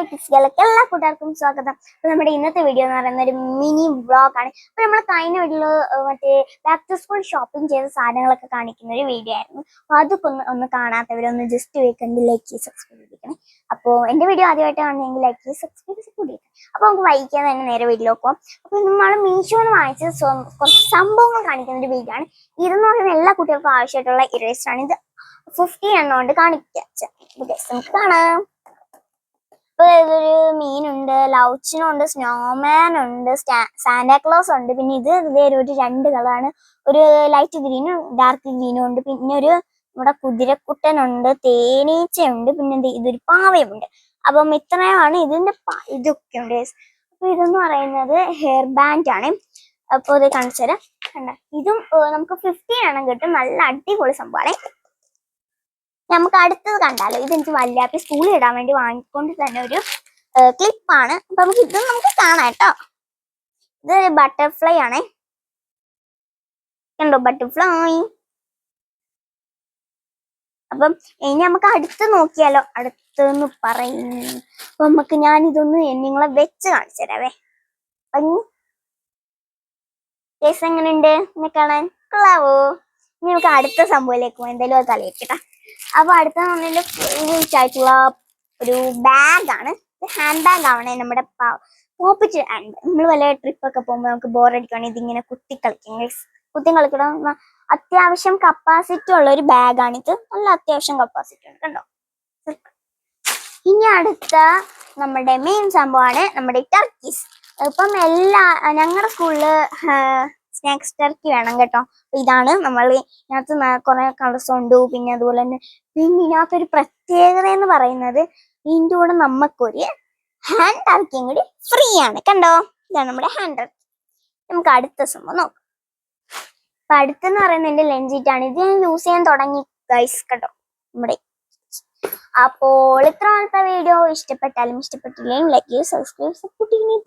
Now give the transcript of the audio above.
എല്ലാ കൂട്ടുകാർക്കും സ്വാഗതം. അപ്പൊ നമ്മുടെ ഇന്നത്തെ വീഡിയോ എന്ന് പറയുന്ന ഒരു മിനി വ്ളോഗ് ആണ്. അപ്പൊ നമ്മൾ കഴിഞ്ഞ വീട്ടിൽ മറ്റേ ബാക്ക് ടു സ്കൂൾ ഷോപ്പിംഗ് ചെയ്ത സാധനങ്ങളൊക്കെ കാണിക്കുന്ന ഒരു വീഡിയോ ആയിരുന്നു. അപ്പൊ അതൊക്കെ ഒന്ന് ഒന്ന് കാണാത്തവരൊന്ന് ജസ്റ്റ് വേക്കണ്ട് ലൈക്ക് ചെയ്ത് സബ്സ്ക്രൈബ് ചെയ്തിരിക്കണം. അപ്പോൾ എന്റെ വീഡിയോ ആദ്യമായിട്ട് കാണുന്നെങ്കിൽ ലൈക്ക് ചെയ്ത് സബ്സ്ക്രൈബ് കൂടി അപ്പൊ നമുക്ക് വൈകിക്കാൻ തന്നെ നേരെ വീട്ടിലേക്ക് നോക്കാം അപ്പൊ നമ്മൾ മീഷോന്ന് വാങ്ങിച്ച കുറച്ച് സംഭവങ്ങൾ കാണിക്കുന്ന ഒരു വീഡിയോ ആണ്. ഇതെന്ന് പറയുന്ന എല്ലാ കുട്ടികൾക്കും ആവശ്യമായിട്ടുള്ള ഇറേസർ ആണ്. ഇത് ഫിഫ്റ്റീൻ എണ്ണം കൊണ്ട് കാണിക്കാം. നമുക്ക് കാണാം. ഇപ്പൊ ഇതൊരു മീനുണ്ട് ലൗച്ചിനുണ്ട് സ്നോമാൻ ഉണ്ട് സാന്റാക്ലോസ് ഉണ്ട് പിന്നെ ഇത് ഇതേ ഒരു രണ്ട് കളറാണ്. ഒരു ലൈറ്റ് ഗ്രീനും ഡാർക്ക് ഗ്രീനും ഉണ്ട്. പിന്നെ ഒരു നമ്മുടെ കുതിരക്കുട്ടനുണ്ട് തേനീച്ചയുണ്ട് പിന്നെ ഇതൊരു പാവയുമുണ്ട്. അപ്പം ഇത്രയാണ് ഇതിന്റെ ഇതൊക്കെ ഉണ്ട്. അപ്പൊ ഇതെന്ന് പറയുന്നത് ഹെയർ ബാൻഡ് ആണ്. അപ്പൊ ഇത് കാണിച്ചു തരാം ഇതും നമുക്ക് ഫിഫ്റ്റീൻ എണ്ണം കിട്ടും. നല്ല അടിപൊളി സംഭവമാണ് നമുക്ക് അടുത്തത് കണ്ടാലോ? ഇത് എനിക്ക് സ്കൂളിൽ ഇടാൻ വേണ്ടി വാങ്ങിക്കൊണ്ട് തന്നെ ഒരു ക്ലിപ്പാണ് അപ്പൊ നമുക്ക് ഇത് നമുക്ക് കാണാം കേട്ടോ. ഇത് ബട്ടർഫ്ലൈ ആണേ. കണ്ടോ? ബട്ടർഫ്ലൈ അപ്പം ഇനി നമുക്ക് അടുത്ത് നോക്കിയാലോ? അടുത്തെന്ന് പറയും അപ്പൊ നമുക്ക് ഞാൻ ഇതൊന്ന് നിങ്ങളെ വെച്ച് കാണിച്ചു തരാവേ. കേസ് എങ്ങനെയുണ്ട് എന്നെ കാണാൻ കൊള്ളാവോ? ഇനി നമുക്ക് അടുത്ത സംഭവത്തിലേക്ക് എന്തെങ്കിലും അത് തലയിക്കട്ടെ അപ്പൊ അടുത്ത ആയിട്ടുള്ള ഒരു ബാഗാണ് ഹാൻഡ് ബാഗ് ആവണേ നമ്മുടെ പോപ്പിച്ച് ഹാൻഡ് നമ്മൾ വല്ല ട്രിപ്പ് ഒക്കെ പോകുമ്പോൾ നമുക്ക് ബോർ അടിക്കുവാണെങ്കിൽ ഇതിങ്ങനെ കുത്തി കളിക്കും. കുത്തി കളിക്കണം അത്യാവശ്യം കപ്പാസിറ്റി ഉള്ള ഒരു ഇത് നല്ല അത്യാവശ്യം കപ്പാസിറ്റി ഉണ്ട് കണ്ടോ? ഇനി അടുത്ത നമ്മുടെ മെയിൻ സംഭവമാണ് നമ്മുടെ ടർക്കീസ് ഇപ്പം എല്ലാ ഞങ്ങളുടെ സ്കൂളിൽ സ്നാക്സ് ടർക്കി വേണം കേട്ടോ. ഇതാണ് നമ്മൾ ഇതിനകത്ത് കുറെ കളേഴ്സ് ഉണ്ട്. പിന്നെ അതുപോലെ തന്നെ പിന്നെ ഇതിനകത്തൊരു പ്രത്യേകത എന്ന് പറയുന്നത് ഇതിന്റെ കൂടെ നമുക്കൊരു ഹാൻഡ് ടർക്കിയും കൂടി ഫ്രീ ആണ്. കണ്ടോ? ഇതാണ് നമ്മുടെ ഹാൻഡ് ടർക്കി നമുക്ക് അടുത്ത സംഭവം നോക്കാം. അപ്പൊ അടുത്തെന്ന് പറയുന്നത് എന്റെ ലെഞ്ചിറ്റാണ് ഇത് ഞാൻ യൂസ് ചെയ്യാൻ തുടങ്ങി ഗൈസ് കേട്ടോ നമ്മുടെ അപ്പോൾ ഇത്ര ആൾക്കാർ വീഡിയോ ഇഷ്ടപ്പെട്ടാലും ഇഷ്ടപ്പെട്ടില്ലെങ്കിലും ലൈക്ക് സബ്സ്ക്രൈബ് സപ്പോർട്ട് ചെയ്യുന്നേ